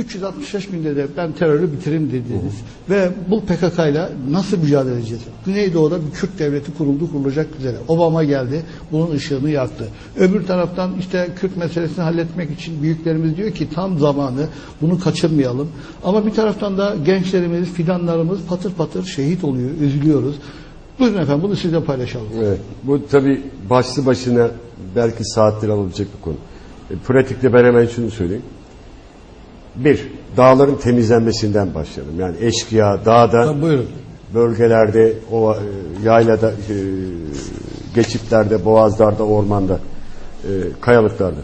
365 günde de ben terörü bitiririm dediniz. Ve bu PKK ile nasıl mücadele edeceğiz? Güneydoğu'da bir Kürt devleti kuruldu, kurulacak üzere. Obama geldi, bunun ışığını yaktı. Öbür taraftan işte Kürt meselesini halletmek için büyüklerimiz diyor ki tam zamanı, bunu kaçırmayalım. Ama bir taraftan da gençlerimiz, fidanlarımız patır patır şehit oluyor, üzülüyoruz. Buyurun efendim bunu sizle paylaşalım. Evet. Bu tabi başlı başına belki saatler alabilecek bir konu. E, pratikte ben hemen şunu söyleyeyim. Bir, dağların temizlenmesinden başlayalım. Yani eşkıya, dağda, buyurun. bölgelerde, o e, yaylada, e, geçitlerde, boğazlarda, ormanda, e, kayalıklarda.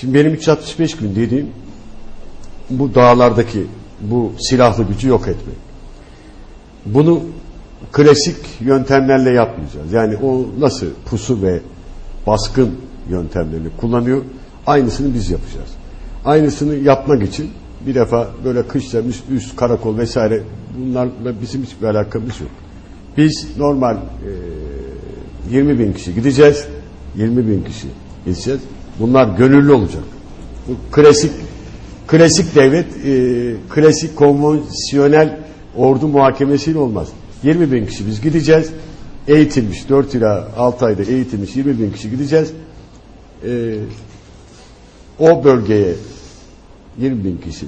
Şimdi benim 365 gün dediğim bu dağlardaki bu silahlı gücü yok etmek. Bunu klasik yöntemlerle yapmayacağız. Yani o nasıl pusu ve baskın yöntemlerini kullanıyor, aynısını biz yapacağız. Aynısını yapmak için bir defa böyle kışla üst, üst karakol vesaire bunlarla bizim hiçbir alakamız yok. Biz normal e, 20 bin kişi gideceğiz. 20 bin kişi gideceğiz. Bunlar gönüllü olacak. Bu klasik klasik devlet e, klasik konvansiyonel ordu muhakemesiyle olmaz. 20 bin kişi biz gideceğiz. Eğitilmiş 4 ila 6 ayda eğitilmiş 20 bin kişi gideceğiz. E, o bölgeye 20 bin kişi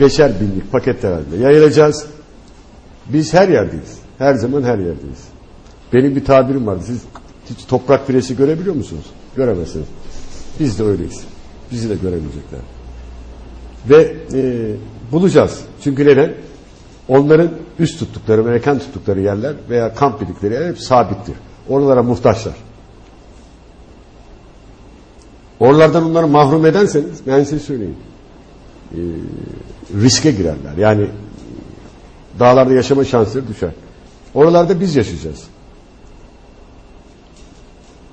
beşer binlik paketler halinde yayılacağız. Biz her yerdeyiz. Her zaman her yerdeyiz. Benim bir tabirim var. Siz hiç toprak piresi görebiliyor musunuz? Göremezsiniz. Biz de öyleyiz. Bizi de göremeyecekler. Ve e, bulacağız. Çünkü neden? Onların üst tuttukları, Amerikan tuttukları yerler veya kamp yerler hep sabittir. Oralara muhtaçlar. Oralardan onları mahrum ederseniz ben size söyleyeyim. e, riske girerler. Yani dağlarda yaşama şansları düşer. Oralarda biz yaşayacağız.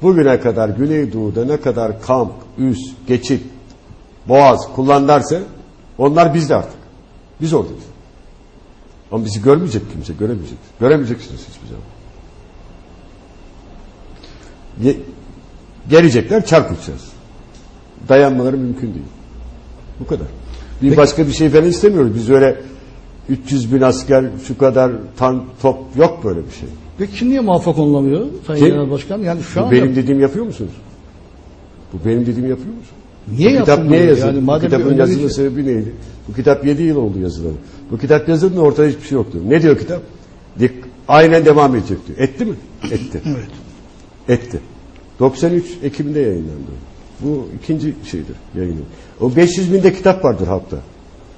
Bugüne kadar Güneydoğu'da ne kadar kamp, üs, geçit, boğaz kullanlarsa onlar bizde artık. Biz oradayız. Ama bizi görmeyecek kimse, göremeyecek. Göremeyeceksiniz hiçbir zaman. Ge- gelecekler çarpışacağız. Dayanmaları mümkün değil. Bu kadar. Bir başka bir şey falan istemiyoruz. Biz öyle 300 bin asker, şu kadar tank, top yok böyle bir şey. Peki niye muvaffak olulamıyor Sayın Kim? Genel Başkan? Yani şu Bu anda benim dediğimi yapıyor musunuz? Bu benim dediğimi yapıyor musunuz? niye Bu kitap yapılmıyor? niye yazıldı? Yani Bu madem bir kitabın öneri- yazılma sebebi neydi? Bu kitap 7 yıl oldu yazılalı. Bu kitap yazıldığında ortada hiçbir şey yoktu. Ne diyor kitap? Dik, aynen devam edecek diyor. Etti mi? Etti. Evet. Etti. 93 Ekim'de yayınlandı. Bu ikinci şeydir yayını. O 500 binde kitap vardır halkta.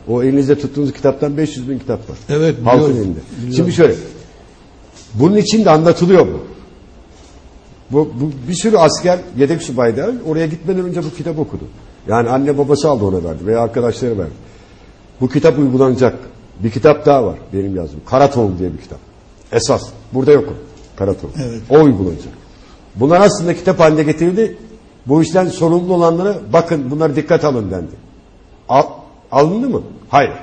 O elinizde tuttuğunuz kitaptan 500 bin kitap var. Evet, Halkın biliyorum. elinde. Biliyorum. Şimdi şöyle. Bunun içinde anlatılıyor bu. Bu, bu bir sürü asker yedek subayda oraya gitmeden önce bu kitap okudu. Yani anne babası aldı ona verdi veya arkadaşları verdi. Bu kitap uygulanacak. Bir kitap daha var benim yazdığım. Kara Tohum diye bir kitap. Esas. Burada yok o. Kara Tohum. Evet. O uygulanacak. Bunlar aslında kitap haline getirildi. Bu işten sorumlu olanlara bakın bunları dikkat alın dendi. Al, alındı mı? Hayır.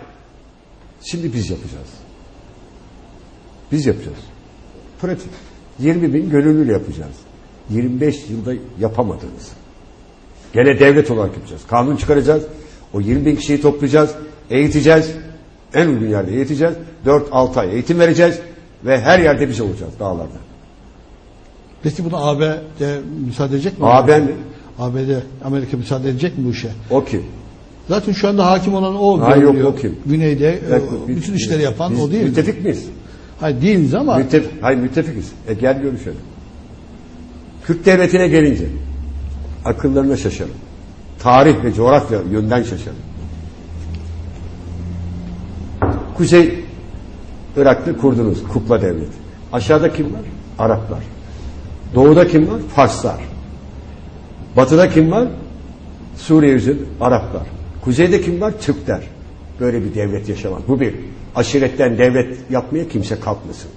Şimdi biz yapacağız. Biz yapacağız. Pratik. 20 bin gönüllü yapacağız. 25 yılda yapamadınız. Gene devlet olarak yapacağız. Kanun çıkaracağız. O 20 bin kişiyi toplayacağız. Eğiteceğiz. En uygun yerde eğiteceğiz. 4-6 ay eğitim vereceğiz. Ve her yerde biz olacağız dağlarda. Peki buna AB de müsaade edecek mi? AB mi? ABD, Amerika müsaade edecek mi bu işe? O kim? Zaten şu anda hakim olan o Ha, yok, görülüyor. o kim? Güneyde Evet, o, biz- bütün işleri yapan biz o değil mi? Müttefik miyiz? Hayır değiliz ama Müttefik, hayır müttefikiz. E gel görüşelim. Kürt devletine gelince akıllarına şaşalım. Tarih ve coğrafya yönden şaşalım. Kuzey Irak'ta kurdunuz kukla devlet. Aşağıda kim var? Araplar. Doğuda kim var? Farslar. Batıda kim var? Suriye üzerinde Araplar. Kuzeyde kim var? Türkler. Böyle bir devlet yaşamaz. Bu bir. Aşiretten devlet yapmaya kimse kalkmasın.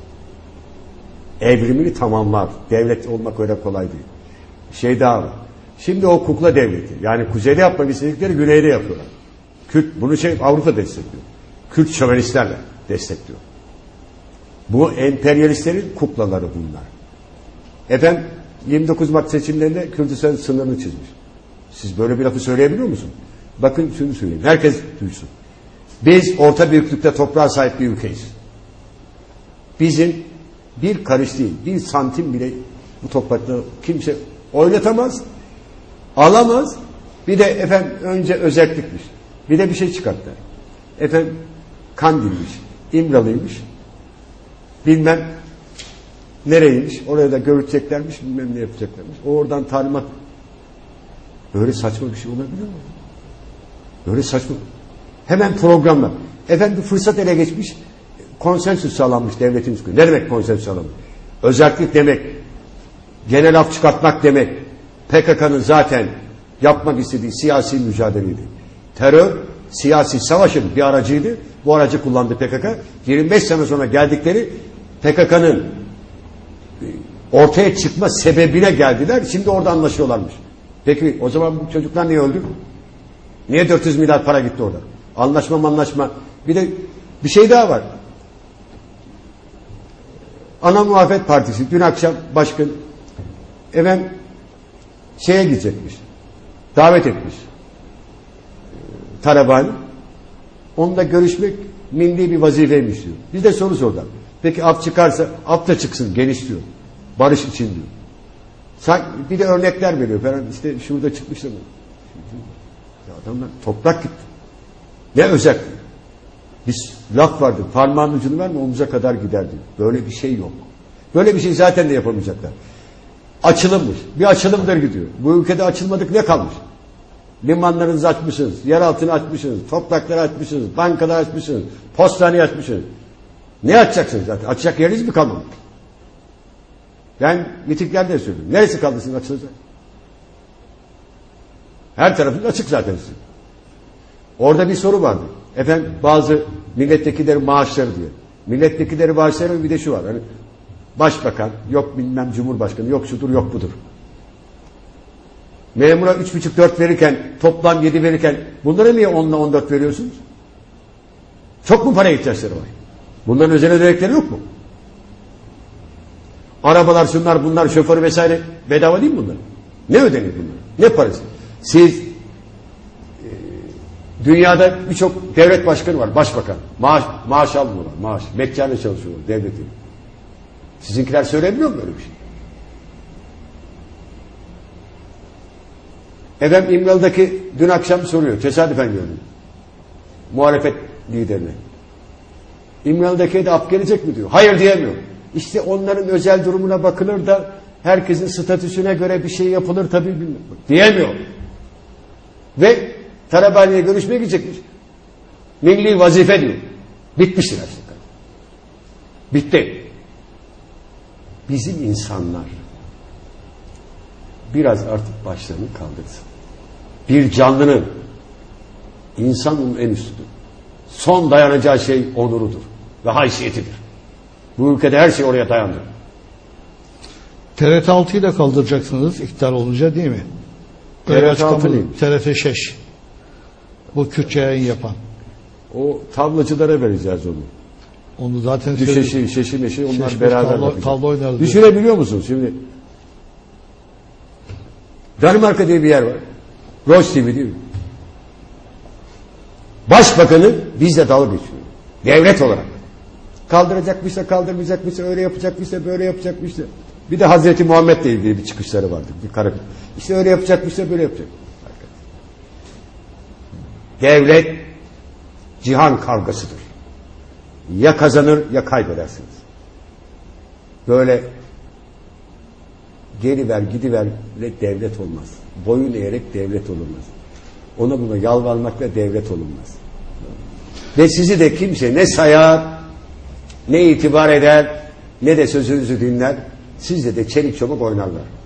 Evrimini tamamlar. Devlet olmak öyle kolay değil. Şey daha var. Şimdi o kukla devleti. Yani kuzeyde yapmak istedikleri güneyde yapıyorlar. Kürt, bunu şey Avrupa destekliyor. Kürt şövenistlerle destekliyor. Bu emperyalistlerin kuklaları bunlar. Efendim 29 Mart seçimlerinde Kürdistan sınırını çizmiş. Siz böyle bir lafı söyleyebiliyor musunuz? Bakın şunu söyleyeyim. Herkes duysun. Biz orta büyüklükte toprağa sahip bir ülkeyiz. Bizim bir karış değil, bir santim bile bu toprakta kimse oynatamaz, alamaz. Bir de efendim önce özellikmiş. Bir de bir şey çıkarttılar. Efendim Kandil'miş, İmralıymış, bilmem nereymiş, oraya da görüleceklermiş, bilmem ne yapacaklarmış. O oradan talimat. Böyle saçma bir şey olabilir mi? Böyle saçma. Hemen programlar. Efendim bir fırsat ele geçmiş, konsensüs sağlanmış devletin üstünde. Ne demek konsensüs sağlanmış? Özellik demek, genel af çıkartmak demek. PKK'nın zaten yapmak istediği siyasi mücadeleydi. Terör, siyasi savaşın bir aracıydı. Bu aracı kullandı PKK. 25 sene sonra geldikleri PKK'nın ortaya çıkma sebebine geldiler. Şimdi orada anlaşıyorlarmış. Peki o zaman bu çocuklar niye öldü? Niye 400 milyar para gitti orada? Anlaşma anlaşma. Bir de bir şey daha var. Ana Muhalefet Partisi dün akşam başkan efendim şeye gidecekmiş. Davet etmiş. Tarabani. Onunla görüşmek milli bir vazifeymiş diyor. Biz de soru sorduk. Peki af çıkarsa af da çıksın geniş diyor. Barış için diyor. Sanki bir de örnekler veriyor falan. İşte şurada çıkmış da bu. Ya adamlar toprak gitti. Ne özel. Biz laf vardı. Parmağın ucunu verme omuza kadar gider diyor. Böyle bir şey yok. Böyle bir şey zaten de yapamayacaklar. Açılımmış. Bir açılımdır gidiyor. Bu ülkede açılmadık ne kalmış? Limanlarınızı açmışsınız, yer altını açmışsınız, toprakları açmışsınız, bankaları açmışsınız, postaneyi açmışsınız. Ne açacaksınız zaten? Açacak yeriniz mi kalmadı? Ben mitiklerde söyledim. Neresi kaldı sizin açılacak? Her tarafınız açık zaten sizin. Orada bir soru vardı. Efendim bazı milletvekilleri maaşları diye. Milletvekilleri maaşları bir de şu var. Hani başbakan, yok bilmem cumhurbaşkanı, yok şudur, yok budur. Memura üç buçuk dört verirken, toplam yedi verirken bunlara niye onla on dört veriyorsunuz? Çok mu para ihtiyaçları var? Bunların özel ödenekleri yok mu? Arabalar, şunlar, bunlar, şoförü vesaire bedava değil mi bunlar? Ne ödenir bunlar? Ne parası? Siz e, dünyada birçok devlet başkanı var, başbakan. Maaş, maaş almıyorlar, maaş. Mekkâne çalışıyorlar devletin. Sizinkiler söylemiyor mu böyle bir şey? Efendim İmralı'daki dün akşam soruyor. Tesadüfen gördüm. Muhalefet liderine. İmralı'daki de af gelecek mi diyor. Hayır diyemiyor. İşte onların özel durumuna bakılır da herkesin statüsüne göre bir şey yapılır tabii bilmiyorum. Diyemiyor. Ve Tarabani'ye görüşmeye gidecekmiş. Milli vazife diyor. Bitmiştir aslında. Bitti. Bizim insanlar biraz artık başlarını kaldırsın. Bir canlının insanın en üstüdür. Son dayanacağı şey onurudur ve haysiyetidir. Bu ülkede her şey oraya dayandı. TRT 6'yı da kaldıracaksınız iktidar olunca değil mi? Öyle TRT açıklama- 6 değil. TRT Şeş. Bu Kürtçe yayın yapan. O tavlacılara vereceğiz onu. Onu zaten. Düşeşi, şeşi meşi onlar Şeş, beraber tavla- bakacak. tavla oynarız diyor. Düşünebiliyor musun şimdi? Danimarka diye bir yer var. Roche TV değil mi? Başbakanı bizle dalga geçiyor. Devlet olarak. Kaldıracakmışsa kaldırmayacakmışsa öyle yapacakmışsa böyle yapacakmışsa. Bir de Hazreti Muhammed'le ilgili bir çıkışları vardı. Bir kara. İşte öyle yapacakmışsa böyle yapacak. Devlet cihan kavgasıdır. Ya kazanır ya kaybedersiniz. Böyle geri ver gidiver devlet olmaz. Boyun eğerek devlet olunmaz. Ona buna yalvarmakla devlet olunmaz. Ve sizi de kimse ne sayar, ne itibar eder, ne de sözünüzü dinler. Sizle de çelik çabuk oynarlar.